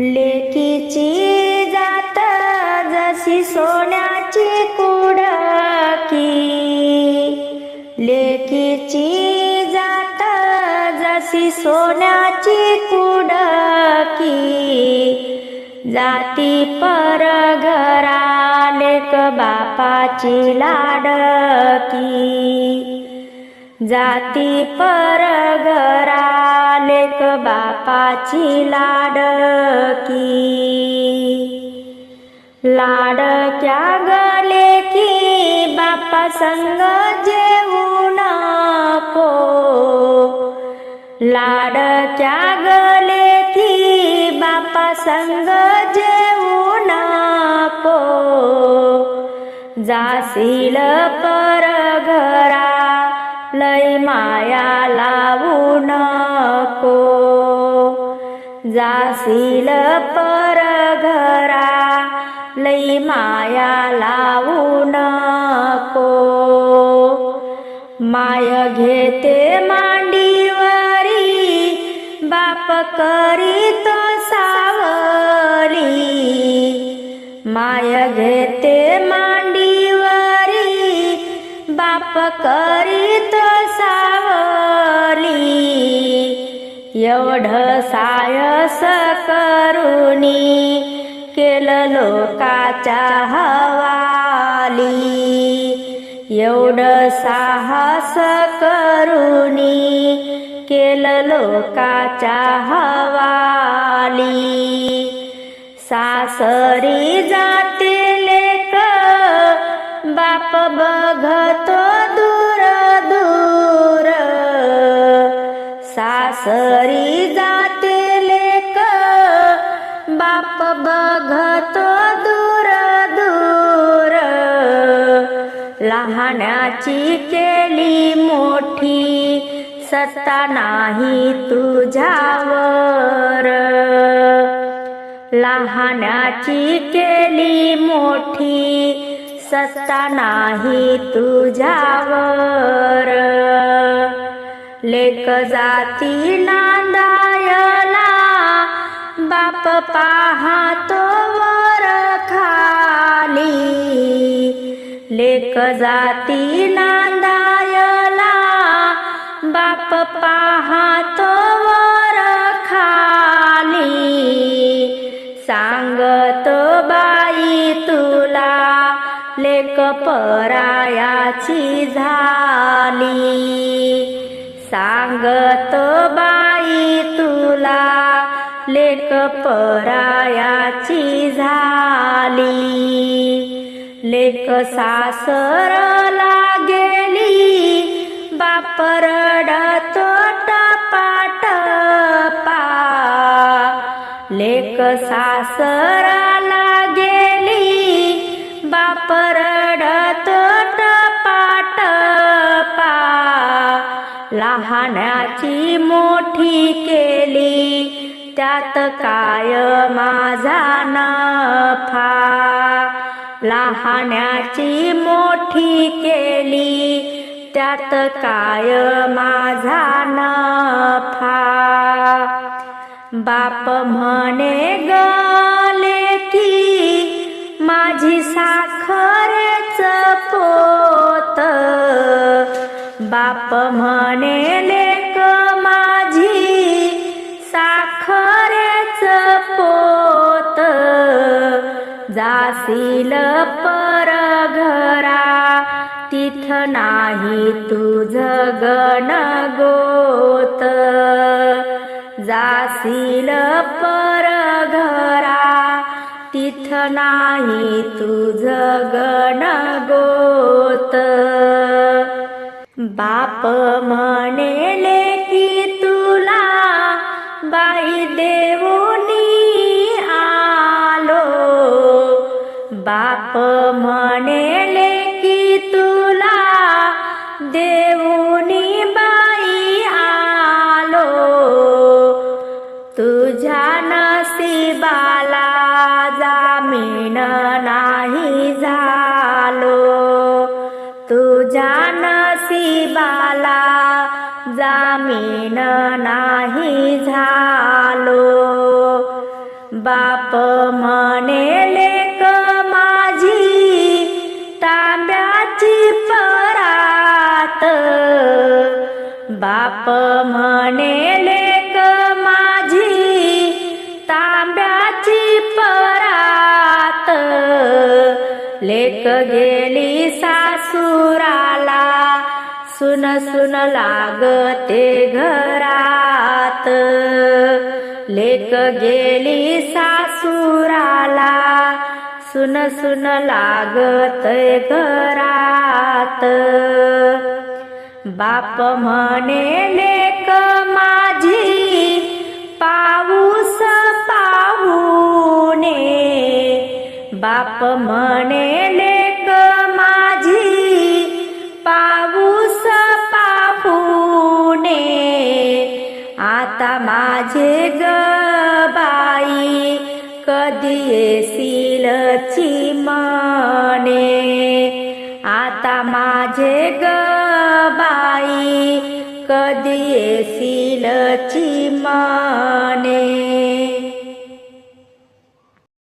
लेकीची जात जशी सोन्याची कुडकी. लेकीची जात जशी सोन्याची कुडकी. जाती पर घरा लेक बापाची लाडकी. जाती पर घरा लेक बापाची लाडकी. लाडक्या गले की बापा संग जेवू नको. लाडक्या गले की बापा संग जेवू नको. जाशील पर जाशील पर घरा लई माया लावू नको. माय घेते मांडीवरी बाप करीत सावली. माय घेते मांडीवरी बाप करीत सावली. एवढं सायस करुणी केलं लोकाच्या हवाली. एवढं साहस करुणी केलं लोकाच्या हवाली. सासरी जाते लेक बाप बघतो सासरी जाते लेक बाप बघतो दूर दूर लहानाची केली मोठी सत्ता नाही तुझ्यावर. लहानाची केली मोठी सत्ता नाही तुझ्यावर. लेक जाती नांदायला बाप पाहतो वर खाली. लेक जाती नांदायला बाप पाहतो वर खाली. सांगतो बाई तुला लेक परायाची झाली. सांगतो बाई तुला लेक परायाची झाली. लेक सासरला गेली बाप रडतो टपाट पा लहानाची मोठी केली त्यात काय माझा नफा? लहानाची मोठी केली त्यात काय माझा नफा? बाप म्हणे गले की माझी साखरेच पो बाप म्हणे लेक माझी साखरेच पोत. जाशील पर घरा तिथ नाही तुझ गण गोत. जासील पर घरा तिथ नाही तुझ गण गोत. बाप म्हणेले की तुला बाई देऊनी आलो बाप म्हणेले जामीन नाही झालो. बाप म्हणे लेक माझी तांब्याची परात. बाप म्हणे लेक माझी तांब्याची परात. लेक गेली सासुराला. सुन सुन लागते घरात. लेक गेली सासुराला सुन सुन लागते घरात. बाप म्हणे लेक माझी पाऊस पाहुणे बाप म्हणे आता माझे ग बाई कधी येशील चिमणे आता माझे ग बाई कधी येशील चिमणे